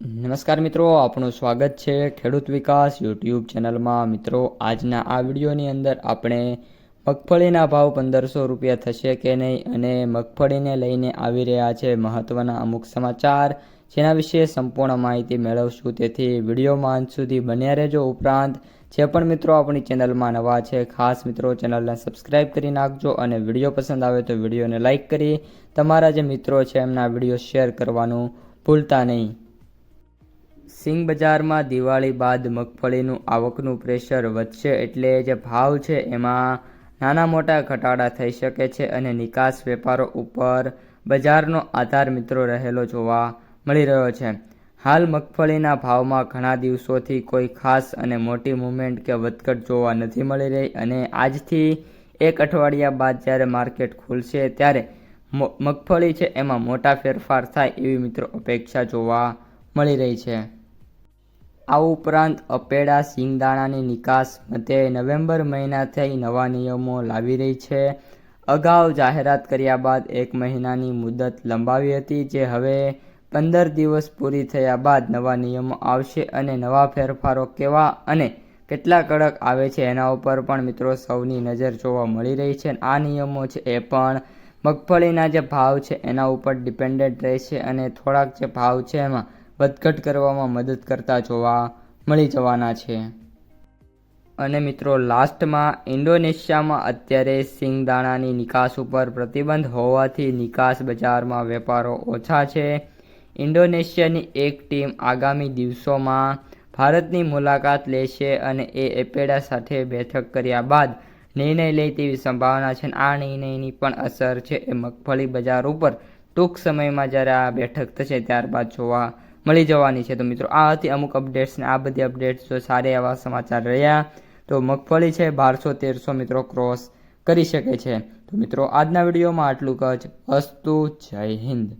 નમસ્કાર મિત્રો, આપનું સ્વાગત છે ખેડૂત વિકાસ યુટ્યુબ ચેનલમાં. મિત્રો, આજના આ વિડીયોની અંદર આપણે મગફળીના ભાવ પંદરસો રૂપિયા થશે કે નહીં અને મગફળીને લઈને આવી રહ્યા છે મહત્ત્વના અમુક સમાચાર, જેના વિશે સંપૂર્ણ માહિતી મેળવશું. તેથી વિડીયોમાં અંત સુધી બન્યા રહેજો ઉપરાંત, જે પણ મિત્રો આપણી ચેનલમાં નવા છે, ખાસ મિત્રો ચેનલને સબસ્ક્રાઇબ કરી નાખજો અને વીડિયો પસંદ આવે તો વિડીયોને લાઇક કરી તમારા જે મિત્રો છે એમના વીડિયો શેર કરવાનું ભૂલતા નહીં. સિંગ બજારમાં દિવાળી બાદ મગફળીનું આવકનું પ્રેશર વધશે એટલે જે ભાવ છે એમાં નાના મોટા ઘટાડા થઈ શકે છે અને નિકાસ વેપારો ઉપર બજારનો આધાર મિત્રો રહેલો જોવા મળી રહ્યો છે. હાલ મગફળીના ભાવમાં ઘણા દિવસોથી કોઈ ખાસ અને મોટી મુવમેન્ટ કે વધઘટ જોવા નથી મળી રહી અને આજથી એક અઠવાડિયા બાદ જ્યારે માર્કેટ ખુલશે ત્યારે મગફળી છે એમાં મોટા ફેરફાર થાય એવી મિત્રો અપેક્ષા જોવા મળી રહી છે. આ ઉપરાંત અપેડા સિંગદાણાની નિકાસ મતે નવેમ્બર મહિનાથી નવા નિયમો લાવી રહી છે. અગાઉ જાહેરાત કર્યા બાદ એક મહિનાની મુદત લંબાવી હતી, જે હવે પંદર દિવસ પૂરી થયા બાદ નવા નિયમો આવશે અને નવા ફેરફારો કેવા અને કેટલા કડક આવે છે એના ઉપર પણ મિત્રો સૌની નજર જોવા મળી રહી છે. આ નિયમો છે એ પણ મગફળીના જે ભાવ છે એના ઉપર ડિપેન્ડન્ટ રહેશે અને થોડાક જે ભાવ છે એમાં વધઘટ કરવામાં મદદ કરતા જોવા મળી જવાના છે. અને મિત્રો, લાસ્ટમાં ઇન્ડોનેશિયામાં અત્યારે સિંગદાણાની નિકાસ ઉપર પ્રતિબંધ હોવાથી નિકાસ બજારમાં વેપારો ઓછા છે. ઇન્ડોનેશિયાની એક ટીમ આગામી દિવસોમાં ભારતની મુલાકાત લેશે અને એ એપેડા સાથે બેઠક કર્યા બાદ નિર્ણય લે તેવી સંભાવના છે આ નિર્ણયની પણ અસર છે એ મગફળી બજાર ઉપર ટૂંક સમયમાં જ્યારે આ બેઠક થશે ત્યારબાદ જોવા મળી જવાની છે. તો મિત્રો, આ હતી અમુક અપડેટ્સ ને આ બધી અપડેટ્સ જો સારા એવા સમાચાર રહ્યા, તો મગફળી છે બારસો તેરસો મિત્રો ક્રોસ કરી શકે છે. તો મિત્રો, આજના વિડીયોમાં આટલું જ. અસ્તુ, જય હિન્દ.